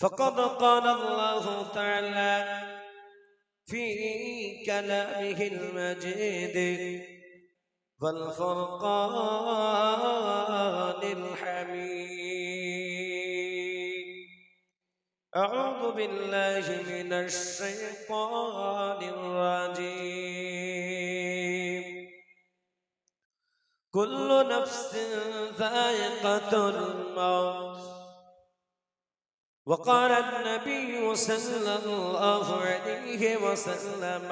فقد قال الله تعالى في كلامه المجيد والفرقان الحميد. أعوذ بالله من الشيطان الرجيم. كل نفس ذائقة الموت. وقال النبي صلى الله عليه وسلم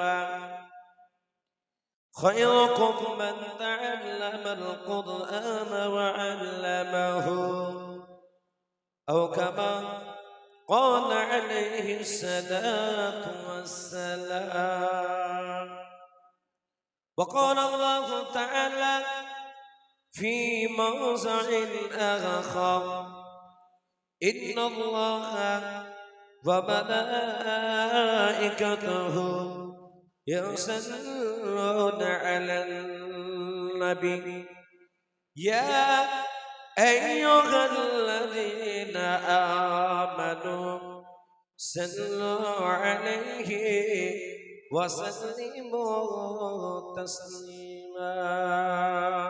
خيركم من تعلم القرآن وعلمه أو كما قال عليه الصلاة والسلام. وقال الله تعالى في موضع آخر إن الله وملائكته يصلون على النبي. يا أيها الذين آمنوا صلوا عليه وسلموا تسليما.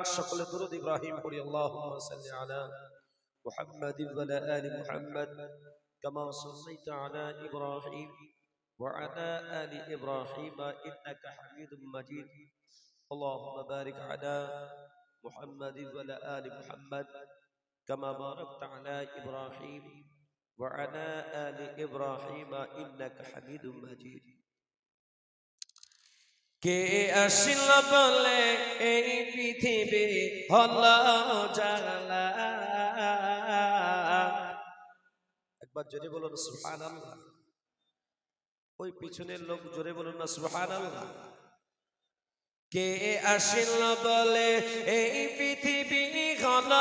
شكل درود إبراهيم قل اللهم صل على محمد وعلى آل محمد كما صليت على إبراهيم وعلى آل إبراهيم إنك حميد مجيد اللهم بارك على محمد وعلى آل محمد كما باركت على إبراهيم وعلى آل إبراهيم إنك حميد مجيد কে আসিল বলে এই পৃথিবী হল জালা একবার জোরে বলুন সুহান আল্লাহ ওই পিছনের লোক জোরে বলুন না সুহান আল্লাহ কে আসিল বলে, এই পৃথিবী ঘন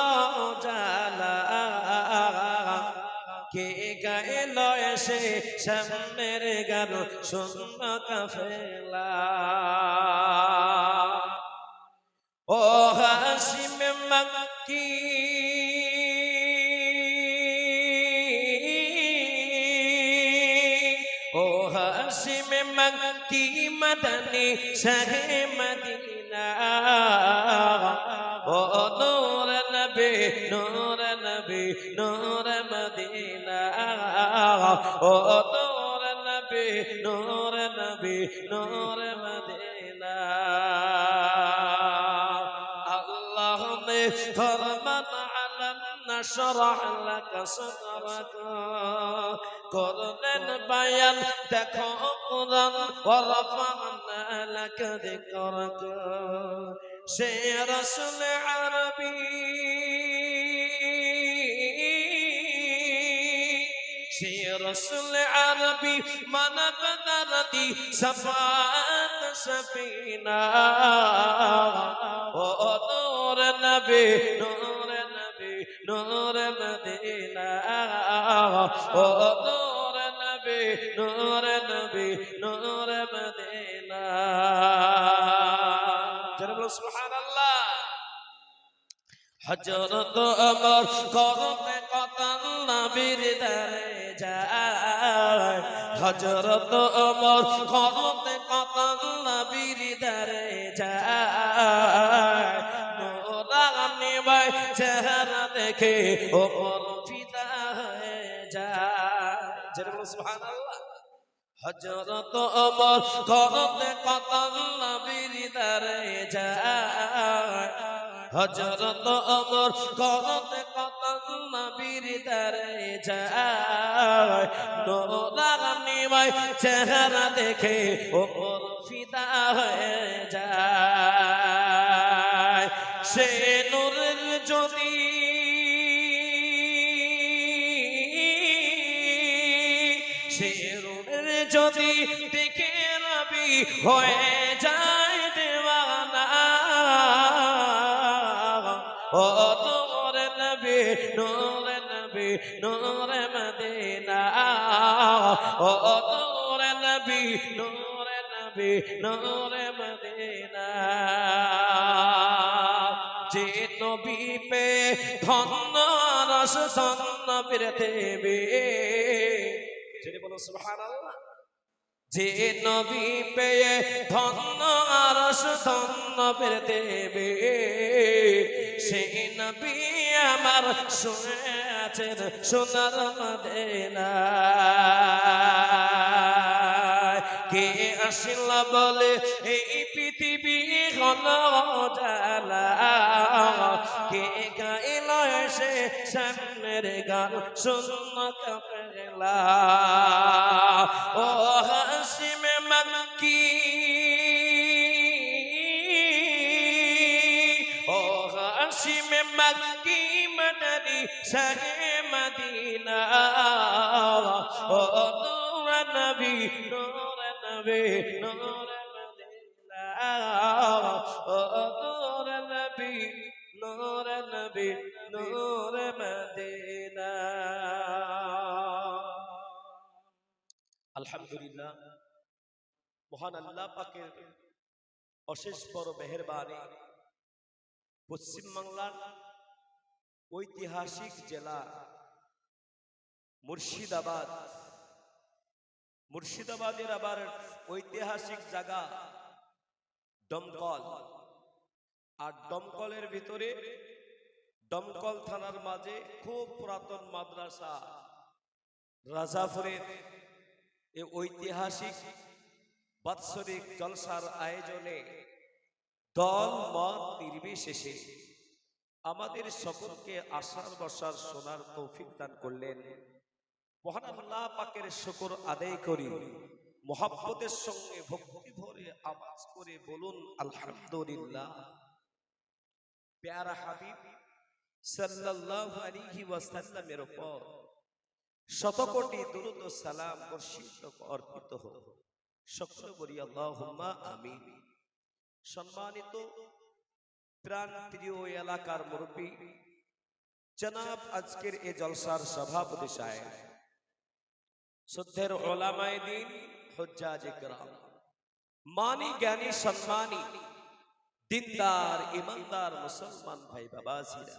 কে গাইল এসে সামনের গান শূন্য কাফেলা। ও হাসিম মক্কি کی مدنی شہ مدینہ او نور نبی نور نبی نور مدینہ او نور نبی نور نبی نور مدینہ اللہ نے فرمان علم نشرح لك صدرك করলেন বায়ান, দেখো কোরআন ওয়ারাফানা লাক যিকরাক সে রাসূল আরবি। সে রসুল আরবি মানব নরদি সফাত সফিনা। ও নূর নবী নূর নবী, নূর মদিনা ও নূর নবী নূর নবী নূর মদিনা। জনাব সুবহানাল্লাহ। হজরত অমর করতে কতল নবীর দারে যায়। হজরত অমর করতে কতল নবীর দারে যায়। নোরানি ভাই চেহারা দেখে ওমর যায় যেরকম সুবহানাল্লাহ। হজরত অমর করতে কতল নবীর যায়। হজরত অমর করতে কত নবীর যায়। নোরানি ভাই চেহারা দেখে ওপর ফিদা হয়ে যায়। সে নূরের হয়ে যায় দেওয়ানা। ও নূর নবী নূর নবী, নূর মদিনা। ও নূর নবী নূর নবী, নূর মদিনা। যে নবী পে ধন্য রস ধন্য বীর দেবে। সুবহানাল্লাহ। যে নবী পেয়ে ধন্য আরশ ধন্য পেরে দেবে। সেই নবী আমার শুনে আছেন সোনার মদিনা। কে আসিল বলে, এই পৃথিবী হল জালা কে গাইল সে সামনের গান শূন্য কাপেলা ও হাসিমে মক্কি ও হাসিমে মক্কি মদনী শাহে মদিনা। ও নূর নবী নূর নবী, নূর মদিনা। ও নূর নবী নূর নবী আলহামদুলিল্লাহ। মহান আল্লাহ পাকের অশেষ বড় মেহরবানি। পশ্চিমবাংলার ঐতিহাসিক জেলা মুর্শিদাবাদ। মুর্শিদাবাদের আবার ঐতিহাসিক জায়গা দমকল। আর দমকলের ভিতরে দমকল থানার মাঝে খুব পুরাতন মাদ্রাসা, রাজাপুরের এ ঐতিহাসিক বাৎসরিক জলসার আয়োজনে দল, মত নির্বিশেষে আমাদের সকলকে আশার বসার সোনার তৌফিক দান করলেন। মহান আল্লাহ পাকের শুকর আদায় করি। মোহাব্বতের সঙ্গে ভক্তি ভরে আওয়াজ করে বলুন, আলহামদুলিল্লাহ। প্যারা হাবিব সাল্লাল্লাহু আলাইহি ওয়াসাল্লামের উপর শতকোটি দুরুদ সালাম অর্পিত হোক। সকলে বলি, আল্লাহুম্মা সম্মানিত প্রাণ প্রিয় এলাকার মুরব্বী, জনাব আজকের এ জলসার সভাপতি সাহেব শুদ্ধের ওলামায়ে দিন, হুজ্জাজ মানি জ্ঞানী, সম্মানী, দিনদার, ইমানদার, মুসলমান ভাই বাবাজিরা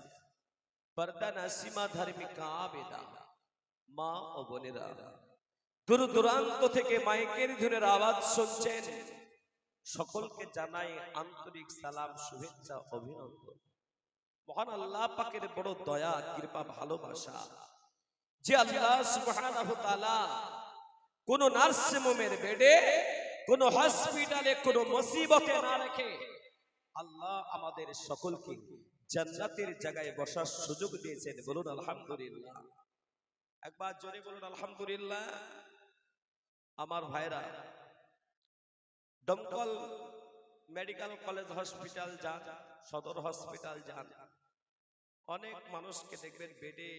পর্দা নাসিমা ধার্মিক আবেদা মা ও বোনেরা, দূর দূরান্ত থেকে মাইকের আওয়াজ শুনছেন। সকলকে জানাই আন্তরিক সালাম, শুভেচ্ছা, অভিনন্দন। মহান আল্লাহ পাকের বড় দয়া, কৃপা, ভালোবাসা। যে আল্লাহ সুবহানাহু তাআলা কোন নার্সিং হোমের বেডে, কোন হসপিটালে, কোন মুসিবতে না রেখে আল্লাহ আমাদের সকলকে জান্নাতের জায়গায় বসার সুযোগ দিয়েছেন। বলুন, আলহামদুলিল্লাহ। একবার জোরে বলুন, আলহামদুলিল্লাহ। আমার ভাইরা, দমকল মেডিকেল কলেজ হসপিটাল যান, সদর হসপিটাল যান। অনেক মানুষকে দেখবেন বেডে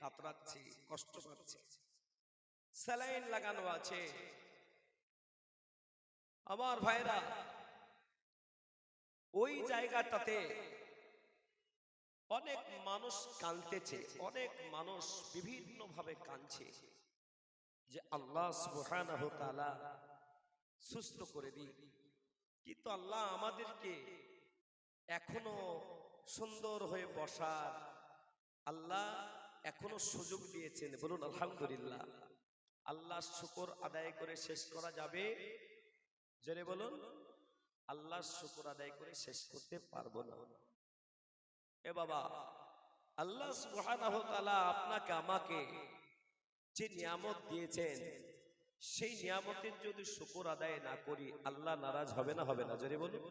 কাতরাচ্ছে, কষ্ট পাচ্ছে। স্যালাইন লাগানো আছে। আমার ভাইরা, ওই জায়গাটাতে অনেক মানুষ কাঁদতেছে, অনেক মানুষ বিভিন্ন ভাবে কাঁদছে যে আল্লাহ সুবহানাহু তাআলা সুস্থ করে দিই কিন্তু আল্লাহ আমাদেরকে এখনও সুন্দর হয়ে বসার আল্লাহ এখনও সুযোগ দিয়েছেন। বলুন, আলহামদুলিল্লাহ। আল্লাহ শুকর আদায় করে শেষ করা যাবে? জেনে বলুন। আল্লাহ শুকর আদায় করে শেষ করতে পারব না। এ বাবা, আল্লাহ সুবহানাহু তাআলা আপনাকে, আমাকে যে নিয়ামত দিয়েছেন, সেই নিয়ামতের যদি শুকর আদায় না করি, আল্লাহ নারাজ হবে না হবে না? জোরে বলুন।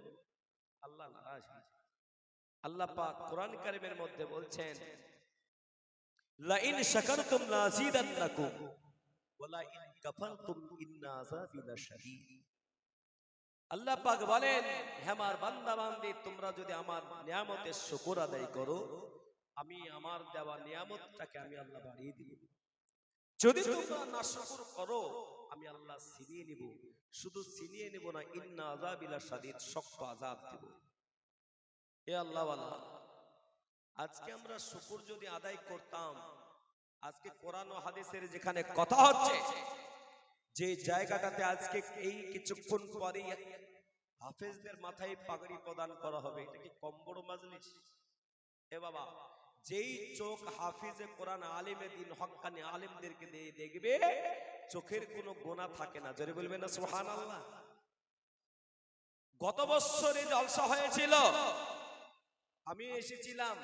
আল্লাহ নারাজ। আল্লাহ পাক কোরআন কারিমের মধ্যে বলছেন, লাইন শাকারতুম লাযিদান্নাকুম ইন কাফারতুম ইন্না আযাবি লাশাদীদ আল্লাহ পাক বলেন হে আমার বান্দা বান্দি তোমরা যদি আমার নিয়ামতের শুকর আদায় করো আমি আমার দেওয়া নিয়ামতটাকে আমি আল্লাহ বাড়িয়ে দিব। যদি তোমরা না শুকর করো আমি আল্লাহ ছিনিয়ে নিব। শুধু ছিনিয়ে নিব না ইন্না আযাবিলা শাদীদ শক্ত আযাব দেব। এ আল্লাহ আজকে আমরা শুকর যদি আদায় করতাম আজকে কোরআন ও হাদিসের যেখানে কথা হচ্ছে যে জায়গাটাতে আজকে এই কিছুক্ষণ পরেই হাফেজদের মাথায় পাগড়ি প্রদান করা হবে, এটা কি কম বড় মাজলিস? এ বাবা, যেই চোখ হাফিজে কোরআন আলিমে দিন হক্কানি আলিমদেরকে দিয়ে দেখবে, চোখের কোনো গোনা থাকে না। জোরে বলবেন না সোহান আল্লাহ গত বছরে জলসা হয়েছিল, আমি এসেছিলাম।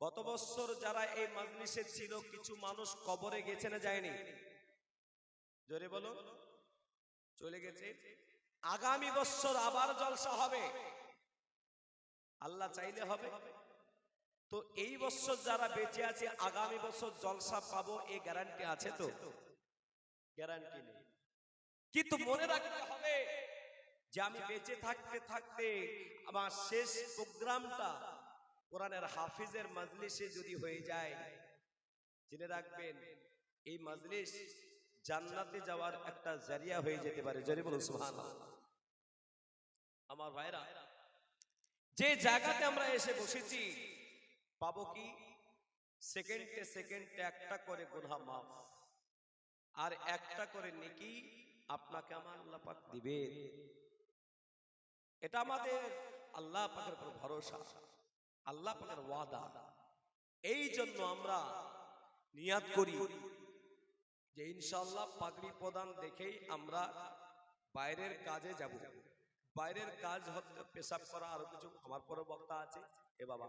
গত বছর যারা এই মাজলিসে ছিল, কিছু মানুষ কবরে গেছে না যায়নি? জোরে বলো। চলে গেছে। আগামী বছর আবার জলসা হবে। আল্লাহ চাইলে হবে। তো এই বছর যারা বেঁচে আছে আগামী বছর জলসা পাবো এই গ্যারান্টি আছে তো? গ্যারান্টি নেই। কিন্তু মনে রাখতে হবে যে আমি বেঁচে থাকতে থাকতে আমার শেষ প্রোগ্রামটা কোরআনের হাফিজের মাজলিসে যদি হয়ে যায় জেনে রাখবেন এই মাজলিস জান্নাতে যাওয়ার একটা জারিয়া হয়ে যেতে পারে। জরি বলুন, সুবহানাল্লাহ। আমার ভাইরা, যে জায়গাতে আমরা এসে বসেছি, পাবো কি? সেকেন্ডে সেকেন্ডে একটা করে গুনাহ মাফ। আর একটা করে নেকি আপনাকে আমার আল্লাহ পাক দিবে। এটা আমাদের আল্লাহ পাকের উপর ভরসা, আল্লাহ পাকের ওয়াদা। এই জন্য আমরা নিয়াত করি যে ইনশাআল্লাহ পাগড়ি প্রদান দেখেই আমরা বাইরের কাজে যাব। বাইরের কাজ হচ্ছে পেশাব করা আরও কিছু আমার পরে বক্তা আছে। এ বাবা,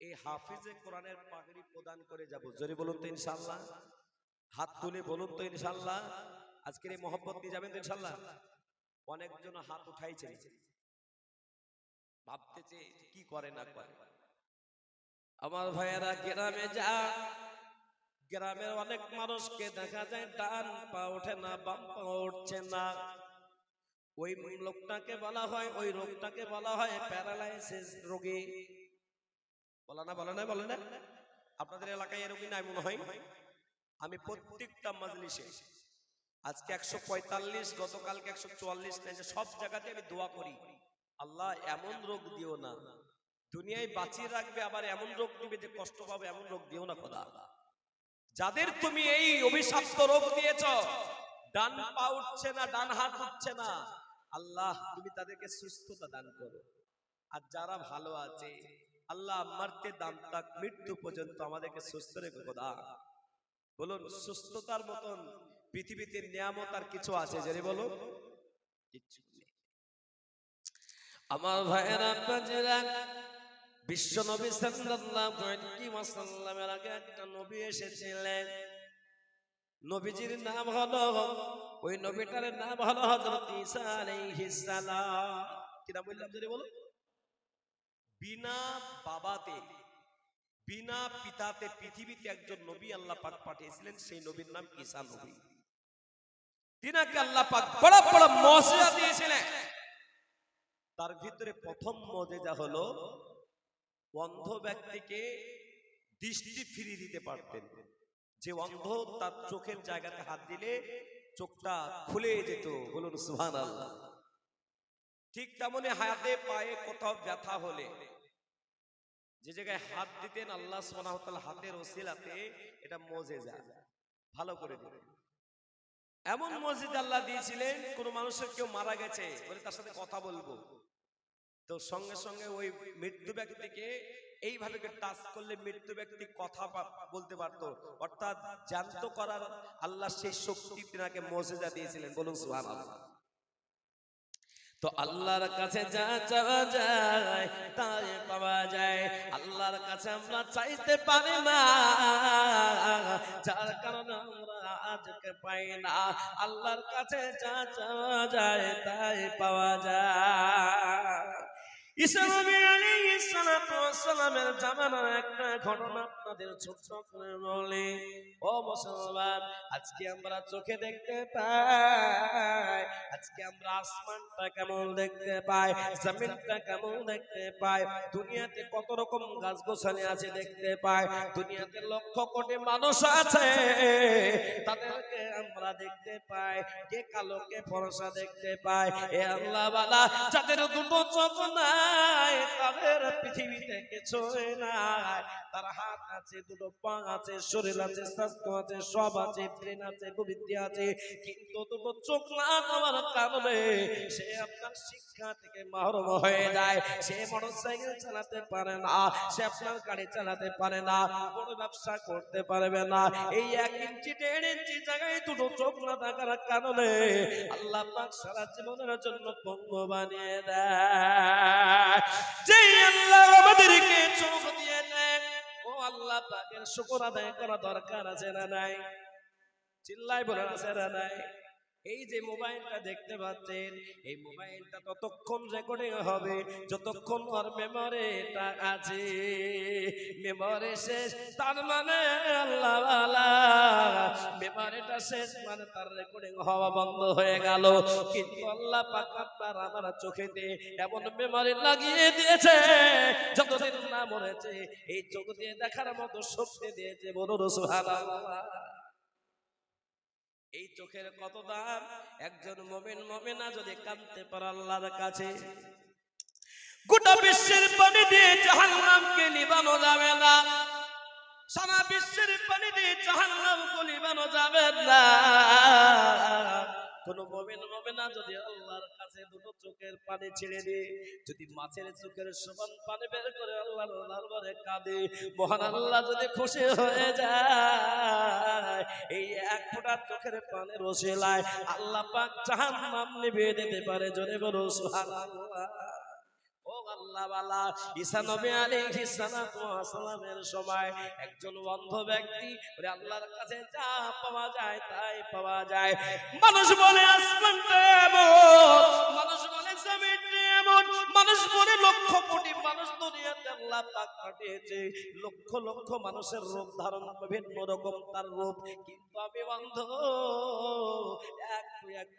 এই হাফিজে কোরআনের পাগড়ি প্রদান করে যাব। জোরে বলুন তো ইনশাআল্লাহ। হাত তুলে বলুন তো ইনশাল্লাহ আজকের এই মহব্বত নিয়ে যাবেন তো ইনশাআল্লাহ? অনেকজন হাত উঠাইছে ভাবতেছে কি করে না করে। আমার ভাইয়েরা গ্রামে যা গ্রামের অনেক মানুষকে দেখা যায়, ডান পা ওঠে না, বাম পা উঠছে না। ওই লোকটাকে বলা হয়, ওই রোগটাকে বলা হয় প্যারালাইসিস রোগী। বলা না, বলে না বলে না। আপনাদের এলাকায় এ রোগী নাই মনে হয়? আমি প্রত্যেকটা মাজলিসে, আজকে একশো পঁয়তাল্লিশ, গতকালকে একশো চুয়াল্লিশ সব জায়গাতে আমি দোয়া করি। আল্লাহ এমন রোগ দিও না। দুনিয়ায় বাঁচিয়ে রাখবে, আবার এমন রোগ দিবে যে কষ্ট পাবে, এমন রোগ দিও না খোদা। যাদের তুমি এই অভিশপ্ত রোগ দিয়েছ, ডান পা উঠছে না, ডান হাত উঠছে না। আল্লাহ, তুমি তাদেরকে সুস্থতা দান করো। আর যারা ভালো আছে, আল্লাহ মারতে দাম তাক, মৃত্যু পর্যন্ত আমাদেরকে সুস্থ রেখে খোদা বলুন, সুস্থতার মতন পৃথিবীতে নিয়ামত আর কিছু আছে যদি বলো? কিচ্ছু নেই। আমার ভাইয়েরা বিশ্ব নবী ওয়াসাল্লামের আগে একটা নবী এসেছিলেন। নবীজির নাম হলো, ওই নবীটার নাম হলো হযরত ঈসা বললাম যদি বলো? বিনা বাবাতে, বিনা পিতাতে পৃথিবীতে একজন নবী আল্লাহ পাক পাঠিয়েছিলেন, সেই নবীর নাম ঈসা নবী। তিনাকে আল্লাহ পাক বড় বড় মর্যাদা দিয়েছিলেন। তার ভিতরে প্রথম মজেজা হলো অন্ধ ব্যক্তিকে দৃষ্টি ফিরিয়ে দিতে পারতেন। যে অন্ধ তার চোখের জায়গাতে হাত দিলে চোখটা খুলে যেত। বলুন সুহান আল্লাহ ঠিক তেমনি হাতে পায়ে কোথাও ব্যথা হলে যে জায়গায় হাত দিতেন, আল্লাহ সোনাহ হাতের ওসিলাতে এটা মজেজা। ভালো করে দিতেন। এমন মসজিদ আল্লাহ দিয়েছিলেন, কোন মানুষের কেউ মারা গেছে বলে তার সাথে কথা বলব। তো সঙ্গে সঙ্গে ওই মৃত্যু ব্যক্তিকে এইভাবে টাচ করলে মৃত্যু ব্যক্তি কথা বলতে পারতো। অর্থাৎ জান্ত করার আল্লাহ সেই শক্তি তিনাকে মজেজা দিয়েছিলেন। বলুন সুবহানাল্লাহ। তো আল্লাহর কাছে যা চাওয়া যায়, তাই পাওয়া যায়। আল্লাহর কাছে আমরা চাইতে পারি না, যার কারণে আমরা আজকে পাই না। আল্লাহর কাছে যা চাওয়া যায়, তাই পাওয়া যায়। ঈসা নবী জামানার একটা ঘটনা। আপনাদের ছোট্ট করে বলি, ও মুসলমান, আজকে আমরা চোখে দেখতে পাই, আজকে আমরা আসমানটা কেমন দেখতে পাই, জমিনটা কেমন দেখতে পাই, দুনিয়াতে কত রকম গাছ গোছালি আছে দেখতে পাই, দুনিয়াতে লক্ষ কোটি মানুষ আছে, তাদেরকে আমরা দেখতে পাই, কে কালো, কে ফরসা দেখতে পাই, এ আল্লাহ বালা, যাদের দুটো চোখ নাই, তাদের পৃথিবীতে কিছুই নাই, তার হাত আছে, দুটো পা আছে, শরীর আছে, স্বাস্থ্য আছে, সব আছে ব্রেন আছে বুদ্ধি আছে। কিন্তু দুটো চোখ না দেওয়ার কারণে সে আপনার শিক্ষা থেকে মাহরুম হয়ে যায়। সে মোটরসাইকেল চালাতে পারে না, সে আপনার গাড়ি চালাতে পারে না বড় ব্যবসা করতে পারবে না। এই এক ইঞ্চি, দেড় ইঞ্চি জায়গায় দুটো চোখ না থাকার কারণে আল্লাহ পাক সারা জীবনের জন্য পঙ্গ বানিয়ে দেয়। যে আল্লাহ আমাদেরকে চোখ শুকর আদায় করা দরকার আছে না নাই? চিল্লাই বলে আছে না নাই? এই যে মোবাইলটা দেখতে পাচ্ছেন, এই মোবাইলটা ততক্ষণ রেকর্ডিং হবে, যতক্ষণ ওর মেমোরিটা আছে। মেমোরি শেষ, তার মানে আল্লাহ মেমোরিটা শেষ মানে তার রেকর্ডিং হওয়া বন্ধ হয়ে গেল। কিন্তু আল্লাহ পাক আমার চোখেতে এমন মেমোরি লাগিয়ে দিয়েছে, যতদিন না মরেছে, এই চোখ দিয়ে দেখার মতো শক্তি দিয়েছে বড় সুবহানাল্লাহ। এই চোখের কত দাম? একজন মমিন মমিনা যদি কাঁদতে পারে আল্লাহর কাছে, গোটা বিশ্বের পানি দিয়ে জাহান্নামকে নিবানো যাবে না। সারা বিশ্বের পানি দিয়ে জাহান্নামকে নিবানো যাবে না। কোন মমিন মমিনা যদি আল্লাহর চোখের পানি ছেড়ে দিয়ে যদি মাছের চোখের সমান পানি বের করে আল্লাহর দরবারে কাঁদে, মহান আল্লাহ যদি খুশি হয়ে যায়, এই এক ফোঁটা চোখের পানির ওসিলায় আল্লাহ পাক দিতে পারে। আল্লাহ ঈসা নবী পাওয়া যায় তাই পাওয়া যায়। মানুষ বলে আসমানটা মানুষ মানুষ বলে লক্ষ কোটি মানুষ দুনিয়াতে আল্লাহ পাক পাঠিয়েছে। লক্ষ লক্ষ মানুষের রূপ ধারণ, বিভিন্ন রকম তার রূপ। কিন্তু আমি অন্ধ এক এক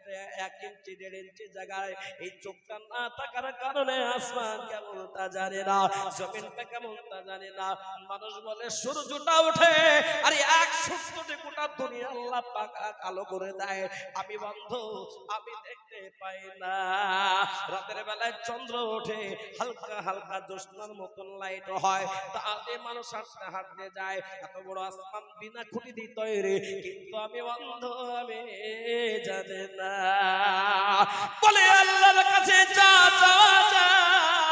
এক ইঞ্চি, দেড় ইঞ্চি জায়গায় এই চোখটা না থাকার কারণে আসমান কেমন তা জানে না, জমিনটা কেমন তা জানে না। মানুষ বলে, সূর্যটা ওঠে, আরে এক সূর্যটি গোটা দুনিয়া আল্লাহ পাকা কালো করে দেয়। আমি বন্ধ, আমি দেখতে পাই না। রাতের বেলায় চন্দ্র ওঠে, হালকা হালকা জ্যোৎস্নার মতন লাইট হয় তাতে মানুষ হাঁটতে হাঁটতে যায়, এত বড় আসমান বিনা খুঁটি দিয়ে তৈরি। কিন্তু আমি অন্ধ আমি জানে না। বলে আল্লাহর কাছে যা যা যায়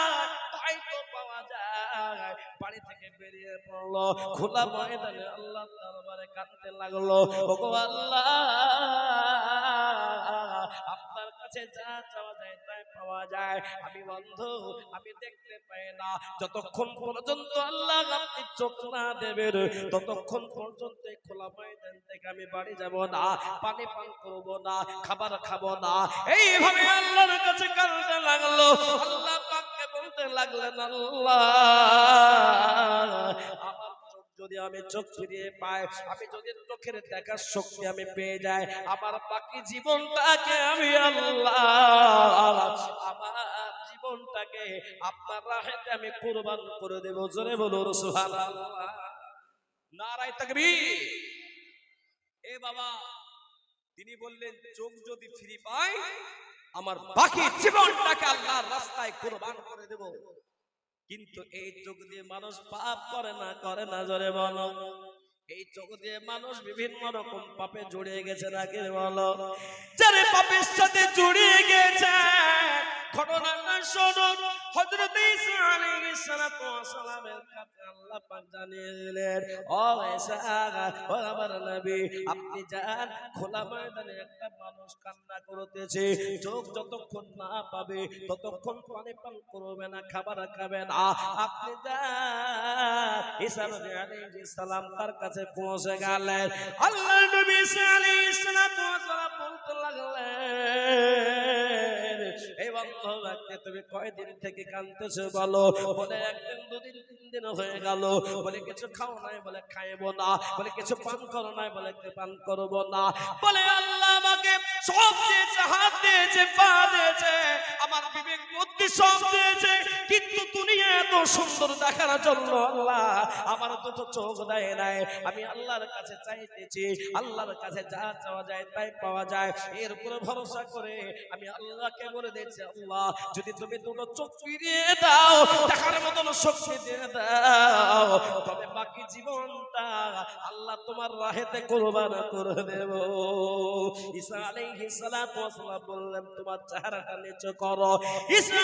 পড়ল খোলা ময়দানে আল্লাহ দরবারে কাঁদতে লাগল। আল্লাহ, আপনার কাছে যা চাওয়া যায় তাই পাওয়া যায়। আমি বন্ধ, আমি দেখতে পাই না। যতক্ষণ পর্যন্ত আল্লাহ আপনি চোখ না দেবেন, ততক্ষণ পর্যন্ত খোলা ময়দান থেকে আমি বাড়ি যাব না, পানি পান করব না, খাবার খাব না। এইভাবে আল্লাহর কাছে কাঁদতে লাগল। আল্লাহ পাককে বলতে লাগলেন আল্লাহ। যদি আমি চোখ ফিরিয়ে পাই, আমি যদি চোখের দেখার শক্তি আমি পেয়ে যাই, আমার বাকি জীবনটাকে আমি আল্লাহ, আমার জীবনটাকে আপনার রাহেতে আমি কুরবান করে দেব। জোরে বলো সুবহানাল্লাহ। নারাই তাকবীর। এ বাবা, তিনি বললেন, চোখ যদি ফিরি পাই আমার বাকি জীবনটাকে আল্লাহর রাস্তায় কোরবান করে দেব। কিন্তু এই চোখ দিয়ে মানুষ পাপ করে না করে না, জোরে বলো। এই চোখ দিয়ে মানুষ বিভিন্ন রকম পাপে জড়িয়ে গেছে, নাকি বলো? যারে পাপের সাথে জড়িয়ে গেছে আল্লাহ জানিয়ে আপনি যান, খোলা ময়দানে একটা মানুষ কান্না করতেছে। চোখ যতক্ষণ না পাবে, ততক্ষণ পানি পান করবে না, খাবার খাবে না। আপনি যান। সালাম তার কাছে পৌঁছে গেলেন। আল্লাহ নবী সালাম বলতে লাগলেন এই তুমি কয়দিন থেকে বলো? বলে একদিন, দুদিন, তিন দিন হয়ে গেল। বলে কিছু খাও নাই, বলে খাইবো না। বলে কিছু পান করো নাই, বলে পান করব না। বলে আল্লাহ আমাকে সব দিয়েছে হাত দিয়েছে, পা দিয়েছে, আমার বিবেক যদি তুমি দুটো চোখ ফিরিয়ে দাও, দেখার মতন শক্তি দিয়ে দাও, তবে বাকি জীবনটা আল্লাহ তোমার রাহেতে কোরবান করে দেব। ঈসা আলাইহিস সালাতু তোমার চেহারাটা নিচু করো। ঈসা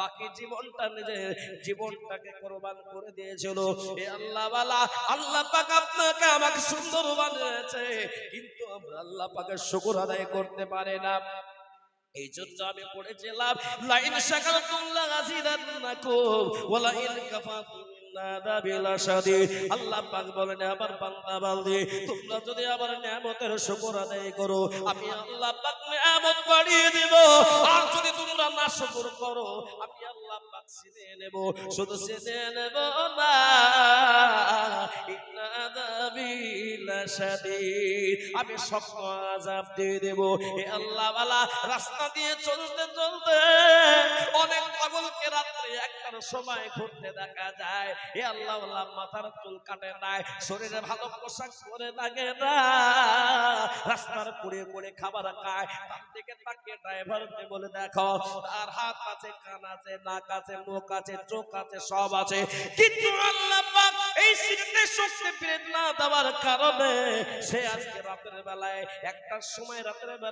বাকি জীবনটা নিজের জীবনটাকে কোরবান করে দিয়েছিল। এ আল্লাহ বালা, আল্লাহ পাক আপনাকে আমাকে সুন্দর বানিয়েছে, কিন্তু আমরা আল্লাহ পাকের শুকুর আদায় করতে পারে না। এই জন্য আমি পড়েছিলাম, লাইন শাকারতুল্লাহ আজিদান্নাকুম ওয়ালা ইন কাফাতুম আল্লাহ পাক বলেন আমার বান্দা বালদি তোমরা যদি আমার নিয়ামতের শুকর আদায় করো, আমি আল্লাহ পাক নিয়ামত বাড়িয়ে দেব। আর যদি তোমরা না শুকর করো, আমি আল্লাহ ছিনে নেব, শুধু ছিনে নেব না আমি সব আযাব দিয়ে দেব। এ আল্লাহ রাস্তা দিয়ে চলতে চলতে অনেক পাগলকে রাত্রে একটার সময় ঘুরতে দেখা যায়। এ আল্লাহ মাথার চুল কাটে নাই শরীরে ভালো পোশাক পরে থাকে না। রাস্তার পুড়ে পুড়ে খাবার খায়, তার দিকে তাকিয়ে ড্রাইভারকে বলে, দেখো, তার হাত আছে, কান আছে, নাক আছে, মুখ আছে, চোখ আছে, সব আছে। কিন্তু আল্লাহ পাক এই সিটে শক্তি ফিরে না দেওয়ার কারণে সে আজকে রাতের বেলায় একটার সময় রাতের বেলায়